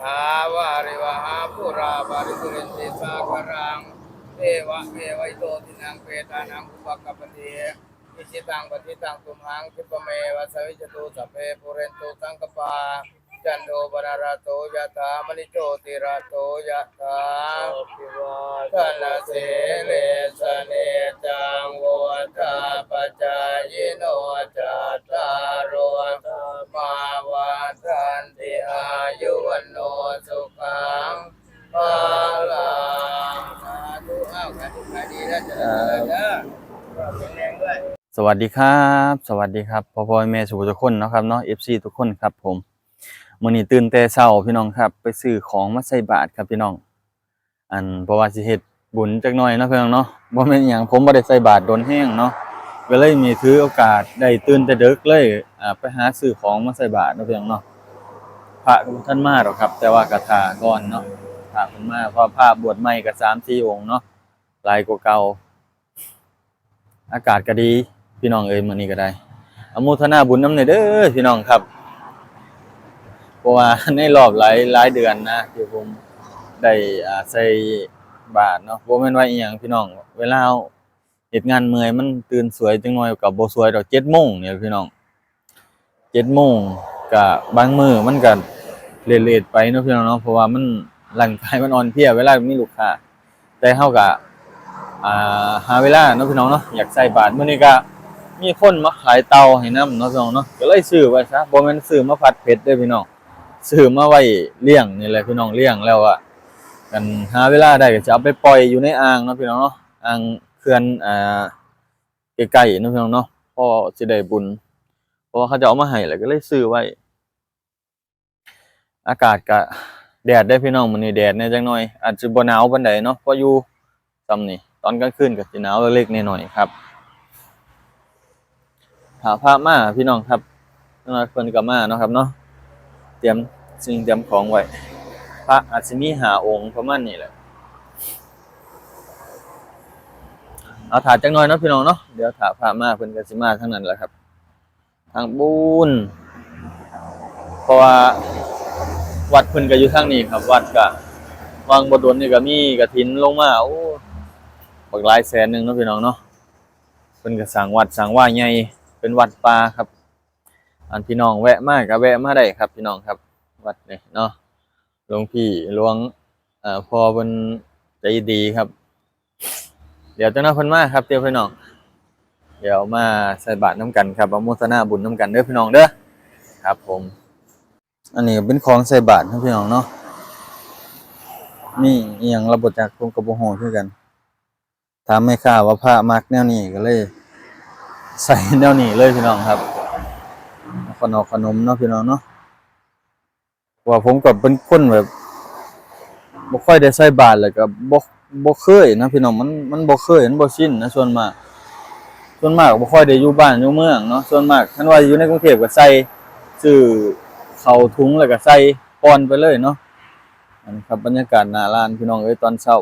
ทาวาริวหาปุราบาริสุรินติสากรังเทวะเอวัยโตตินังเปตานังอุปกัปปะเทอิชิตังปฏิตังตุมหังคิปเมวะสวิจตุสัพเพปุเรนตุสังกปา จันโดปนาราโตยะถามณิโชติราโตยะถาทนาเสเลสเนจังโวตาปจายโนจัตตารโรมาวันทันติอายุวันโนสุขังภาลังสาธุอ้าวกันทุกท่านดีนะจ๊ะด้อเป็นแรงด้วยสวัสดีครับ สวัสดีครับพ่อพ่อแม่สุขทุกคนนะครับเนาะ FC ทุกคนครับผม มื้อนี้ตื่นแต่เช้าพี่น้องครับ ไปซื้อของมาใส่บาตรครับพี่น้อง อันเพราะว่าสิเฮ็ดบุญจักหน่อยเนาะพี่น้องเนาะบ่แม่นหยังผมบ่ได้ใส่บาตรโดนแห้งเนาะก็เลยมีถือโอกาสได้ตื่นแต่ดึกเลยอ่าไปหาซื้อของมาใส่บาตรเนาะพี่น้องเนาะพระก็บ่ทันมาหรอกครับ แต่ว่าก็ท่าก่อนเนาะท่าเพิ่นมาเพราะพระบวชใหม่ก็3-4องค์เนาะหลายกว่าเก่าอากาศก็ดีพี่น้องเอ้ยมื้อนี้ก็ได้อนุโมทนาบุญนำเด้อพี่น้องครับ เพราะว่าในรอบหลายหลายเดือนนะที่ผมได้อ่าใส่บาทเนาะบ่แม่นว่าอีหยังพี่น้อง เวลาเฮ็ดงานเมื่อยมันตื่นสวยจังหน่อยก็บ่สวยดอก7:00นเนี่ยพี่น้อง7:00นก็บางมื้อมันก็เลทๆไปเนาะพี่น้องเนาะเพราะว่ามันร่างกายมันอ่อนเพลียเวลามีลูกค้าแต่เฮาก็อ่าหาเวลาเนาะพี่น้องเนาะอยากใส่บาทมื้อนี้ก็มีคนมาขายเตาให้นํเนาะพี่น้องเนาะก็เลยซื้อไว้ซะบ่แม่นซื้อมาผัดเผ็ดเด้อพี่น้อง ซื้อมาไว้เลี้ยงนี่แหละพี่น้องเลี้ยงแล้วอะกันหาเวลาได้ก็จะเอาไปปล่อยอยู่ในอ่างเนาะพี่น้องเนาะอ่างเขื่อนอ่าใกล้ๆเนาะพี่น้องเนาะพอสิได้บุญเพราะว่าเขาจะเอามาให้แล้วก็เลยซื้อไว้ อากาศก็แดดได้พี่น้องมื้อนี้แดดแหน่จังหน่อย อาจจะบ่หนาวปานใดเนาะเพราะอยู่ซ้ำนี่ตอนกลางคืนก็สิหนาวเล็กๆน้อยๆครับหาพระมาพี่น้องครับน้อยเพิ่นก็มาเนาะครับเนาะ เตรียมสิ่งเตรียมของไว้ พระอาจสิมีหาองค์ประมาณนี้แหละ เอาถาจักหน่อยเนาะพี่น้องเนาะ เดี๋ยวถาพระมาเพิ่นก็สิมาทั้งนั้นแหละครับ ทางบุญเพราะว่าวัดเพิ่นก็อยู่ทางนี้ครับ วัดก็วางบ่ดนนี่ก็มีกฐินลงมาโอ้บักหลายแสนหนึ่งเนาะพี่น้องเนาะเพิ่นก็สร้างวัดสร้างว่าใหญ่เป็นวัดป่าครับ อันพี่น้องแวะมาก็แวะมาได้ครับ พี่น้องครับ วัดนี่เนาะหลวงพี่หลวงเอ่อพอเพิ่นใจดีครับ เดี๋ยวเจ้าหน้าพนมาครับเดี๋ยวพี่น้อง เดี๋ยวมาใส่บาตรน้ำกันครับอนุโมทนาบุญน้ำกันเด้อพี่น้องเด้อครับ ผม อันนี้เป็นของใส่บาตรครับพี่น้องเนาะมีอียังระบบจากผมกับบ่ฮู้คือกันถามแม่ค้าว่าผ้ามักแนวนี้ก็เลย ใส่แนวนี้เลยพี่น้องครับ ขนมขนมเนาะพี่น้องเนาะว่าผมก็เป็นคนแบบบ่ค่อยได้ใส่บาตรเลยก็บ่บ่เคยนะพี่น้องมันมันบ่เคยมันบ่ชินนะส่วนมาก ส่วนมากบ่ค่อยได้อยู่บ้านอยู่เมืองเนาะส่วนมากคันว่าอยู่ในกรุงเทพก็ใส่ซื้อเข้าถุงแล้วก็ใส่ปอนไปเลยเนาะอันนี้ครับบรรยากาศหน้าร้านพี่น้องเอ้ยตอนเช้า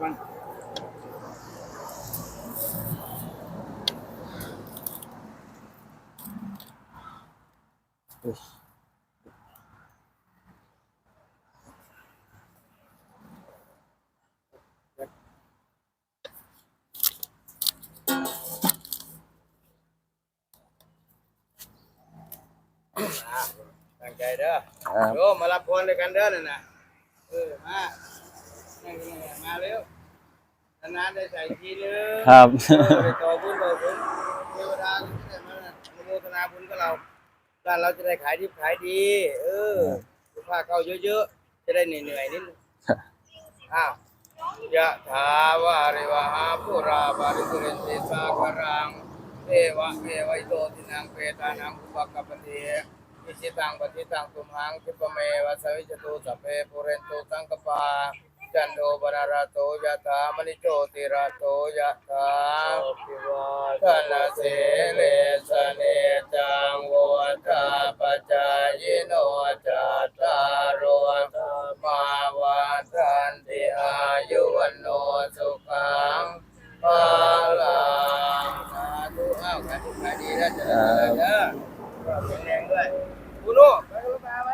เดี๋ยวมันตั้งใจเด้อครับโยมมารับพรด้วยกันเด้อนั่นน่ะเออมานั่งนี่มา มาเร็ว นานๆได้ใส่ทีนึงครับเออได้ต่อบุญต่อบุญเทวดาก็จะได้มาอนุโมทนาบุญกับเราด้านเราจะได้ขายดีขายดี เออลูกค้าเข้าเยอะๆ จะได้เหนื่อยๆนิดนึงอ้าวยะถาวาริวหาปุราบาริสุเรนติสาคารังเทวะเมวัยโตทินังเปตานังอุปกปปติอิชิตังปฏิตังตุมหังคิปะเมวะสวิจตุสัพเพปุเรนตุสังกปา จันโทปนาราโตยะถามณิโชติราโตยะถาภิวาทนาเสเลสเนจังโวทาปจายโนจัตตารโอมาวันทันติอายุวันโนสุขังภาลังสาธุอ้าวขายทุกขายดีนะจะได้เจริญนะก็แข็งแรงด้วยคุณลูกไปกับลูกตาไหม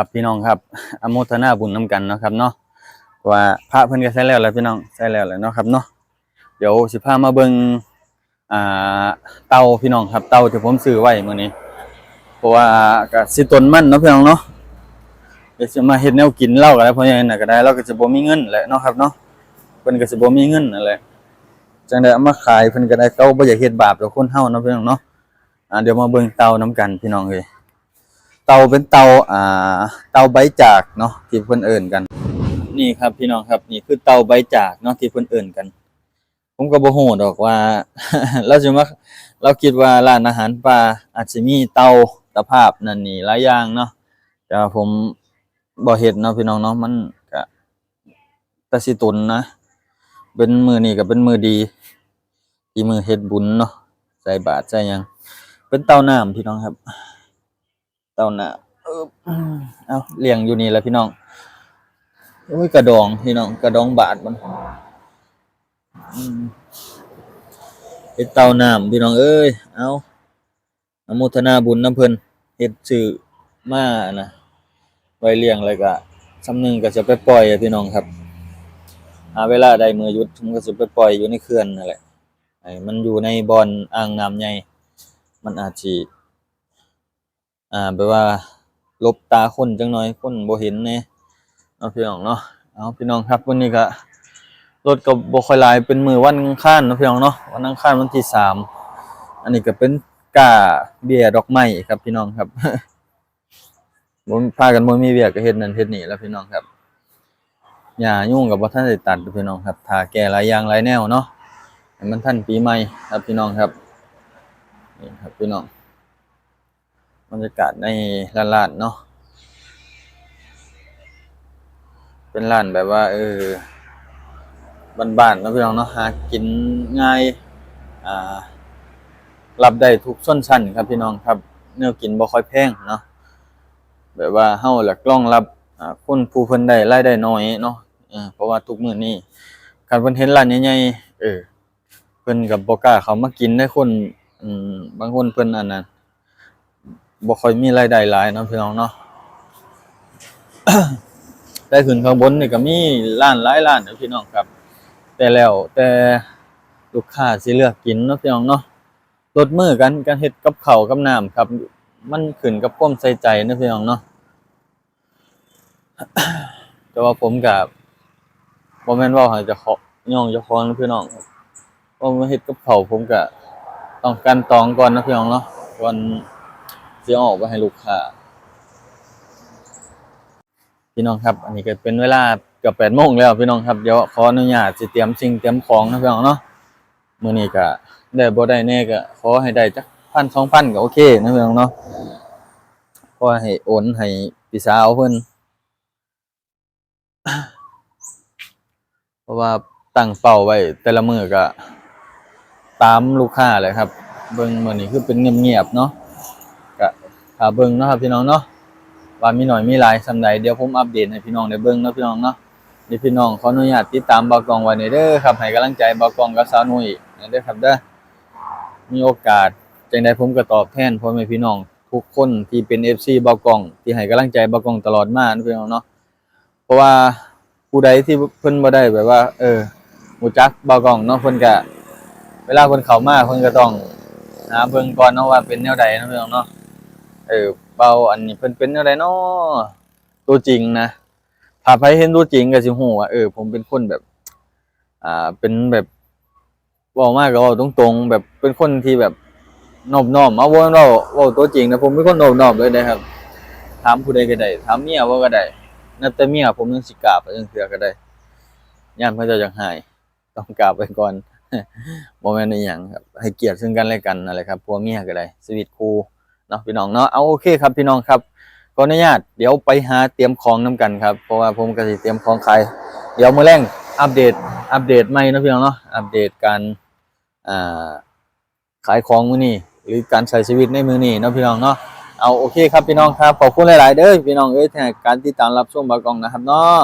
ครับพี่น้องครับอนุโมทนาบุญนํกันเนาะครับเนาะว่าพระเพิ่นก็ใช้แล้วแหล้วพี่น้องใช้แล้วแหละเนาะครับเนาะเดี๋ยวสิพามาเบิ่งอ่าเตาพี่น้องครับ เตาที่ผมซื้อไว้มื้อนี้เพราะว่าก็สิต้นมันเนาะพี่น้องเนาะเดี๋ยวสิมาเฮ็ดแนวกินเหล้าก็ได้เพราะอย่างนั้นน่ะก็ได้เราก็จะบ่มีเงินแหละเนาะครับเนาะเพิ่นก็สิบ่มีเงินนั่นแหละจังได๋เอามาขายเพิ่นก็ได้เขาบ่อยากเฮ็ดบาปต่อคนเฮาเนาะพี่น้องเนาะอ่าเดี๋ยวมาเบิ่งเตานํกันพี่น้องเอ้ย เตาเป็นเตาอ่า เตาใบจากเนาะที่เพิ่นเอิ่นกัน นี่ครับพี่น้องครับนี่คือเตาใบจากเนาะที่เพิ่นเอิ่นกัน ผมก็บ่ฮู้ดอกว่า เราสิมาเราคิดว่าร้านอาหารป่าอาจสิมีเตาตะภาพนั่นนี่หลายอย่างเนาะแต่ผมบ่เฮ็ดเนาะพี่น้องเนาะมันก็แตะสิตุนนะเป็นมือนี้ก็เป็นมือดี ที่มือเฮ็ดบุญเนาะใส่บาตรใส่หยังเป็นเตาน้ำพี่น้องครับ เต้าหน้าเออเอาเลี้ยงอยู่นี่แหละพี่น้องโอ้ยกระดองพี่น้องกระดองบาดมันอืมเป็นเต้าน้ำพี่น้องเอ้ยเอาอนุโมทนาบุญน้ำเพิ่นเฮ็ดชื่อมานะไว้เลี้ยงแล้วก็สำนึงก็จะไปปล่อยอะพี่น้องครับหาเวลาได้มือหยุดผมก็จะไปปล่อยอยู่ในเขื่อนนั่นแหละไอ้มันอยู่ในบ่อนอ่างน้ำใหญ่มันอาจสิ อ่าแบบว่าลบตาคนจังหน่อยคนบ่เห็นแหน่เนาะพี่น้องเนาะเอาพี่น้องครับวันนี้ก็รถก็บ่ค่อยหลายเป็นมือวันอังคารเนาะพี่น้องเนาะวันอังคารวันที่สามอันนี้ก็เป็นกาเบียดอกไม้ครับพี่น้องครับบ่พากันบ่มีเวียก็เฮ็ดนั่นเฮ็ดนี่แล้วพี่น้องครับหญ้ายุ่งกับบ่าทันได้ตัดพี่น้องครับถ้าแก้หลายอย่างหลายแนวเนาะมันทันปีใหม่ครับพี่น้องครับนี่ครับพี่น้อง บรรยากาศในร้านร้านเนาะเป็นร้านแบบว่า เออบ้านๆนะพี่น้องเนาะหากินง่ายอ่ารับได้ทุกชนชั้นครับพี่น้องครับแนวกินบ่ค่อยแพงเนาะแบบว่าเฮาหละกกล้องรับอ่าคนผู้เพิ่นได้รายได้น้อยเนาะเพราะว่าทุกมื้อนี้คันเพิ่นเห็นร้านใหญ่ๆเออเพิ่นก็บ่กล้าเข้ามากินได้คนอืมบางคนเพิ่นอันนั้น บ่ค่อยมีรายได้หลายนะพี่น้องเนาะได้ขึ้นข้างบนนี่ก็มีร้านหลายร้านนาะพี่น้องครับ แต่แล้วแต่ลูกค้าสิเลือกกินเนาะพี่น้องเนาะลดมือกันการเฮ็ดกับข้ากับน้ำครับ มันขึ้นกับความใส่ใจนาะพี่น้องเนาะแต่ว่าผมก็บ่แม่นว้าห้เจะขอย่องจ้าขอนะพี่น้องครับเพราะมาเฮ็ดกับข้าผมก็ต้องกันตองก่อนนะพี่น้องเนาะก่อน สิเออกไปให้ลูกค้าพี่น้องครับ อันนี้ก็เป็นเวลาเกือบแปดโมงแล้วพี่น้องครับเดี๋ยวขออนุญาตสิเตรียมสิ่งเตรียมของนะพี่น้องเนาะมื้อนี้ก็ได้บ่ได้แน่ก็ขอให้ได้จักพันสองพันก็โอเคนะพี่น้องเนาะขอให้โอนให้พี่สาวเพิ่นเพราะว่าตั้งเป้าไว้ แต่ละมือก็ตามลูกค้าเลยครับ เบิ่งมื้อนี้คือเป็นเงียบๆเนาะ ถ้าเบิ่งเนาะครับพี่น้องเนาะว่ามีหน่อยมีหลายสำใดเดี๋ยวผมอัปเดตให้พี่น้องได้เบิ่งเนาะพี่น้องเนาะเดี๋ยวพี่น้องขออนุญาตติดตามบากองไว้ในเด้อครับให้กำลังใจบากองกับสาวนุ้ยเด้อครับเด้อมีโอกาสจังใดผมก็ตอบแทนพ่อแม่พี่น้องทุกคนที่เป็น FC บากองที่ให้กำลังใจบากองตลอดมานะพี่น้องเนาะเพราะว่าผู้ใดที่เพิ่นบ่ได้แบบว่า เออรู้จักบากองเนาะเพิ่นก็เวลาเพิ่นเข้ามาเพิ่นก็ต้องหาเบิ่งก่อนเนาะว่าเป็นแนวใดนะพี่น้องเนาะ เออเบาอันนี้เพิ่นเป็นแนวใดเนาะตัวจริงนะถ้าใครเห็นตัวจริงก็สิฮู้ว่าเออผมเป็นคนแบบ อ่าเป็นแบบเว้ามากก็เว้าตรงๆ แบบเป็นคนที่แบบนอบน้อมเอาบ่แม่นเว้าเว้าตัวจริงนะผมเป็นคนนอบน้อมเลยนะครับ ถามผู้ใดก็ได้ถามเมียว่าก็ได้นับแต่เมียผมยังสิกราบไปจังเทื่อก็ได้ย่านพระเจ้าจังหายต้องกราบไปก่อนบ่แม่นอีหยังครับให้เกียรติซึ่งกันและกันนั่นแหละครับผัวเมียก็ได้ชีวิตคู่ เนาะพี่น้องเนาะเอาโอเคครับพี่น้องครับขออนุญาตเดี๋ยวไปหาเตรียมของนํกันครับเพราะว่าผมก็สิเตรียมของขายเดี๋ยวมือแรงอัปเดตอัปเดตใหม่นะพี่น้องเนาะอัปเดตการอ่าขายของมือนี้หรือการใช้ชีวิตในมือนี้เนะพี่น้องเนาะเอาโอเคครับพี่น้องครับขอบคุณหลาย ๆ เด้อพี่น้องเอ้ยการติดตามรับชมบากองนะครับเนาะ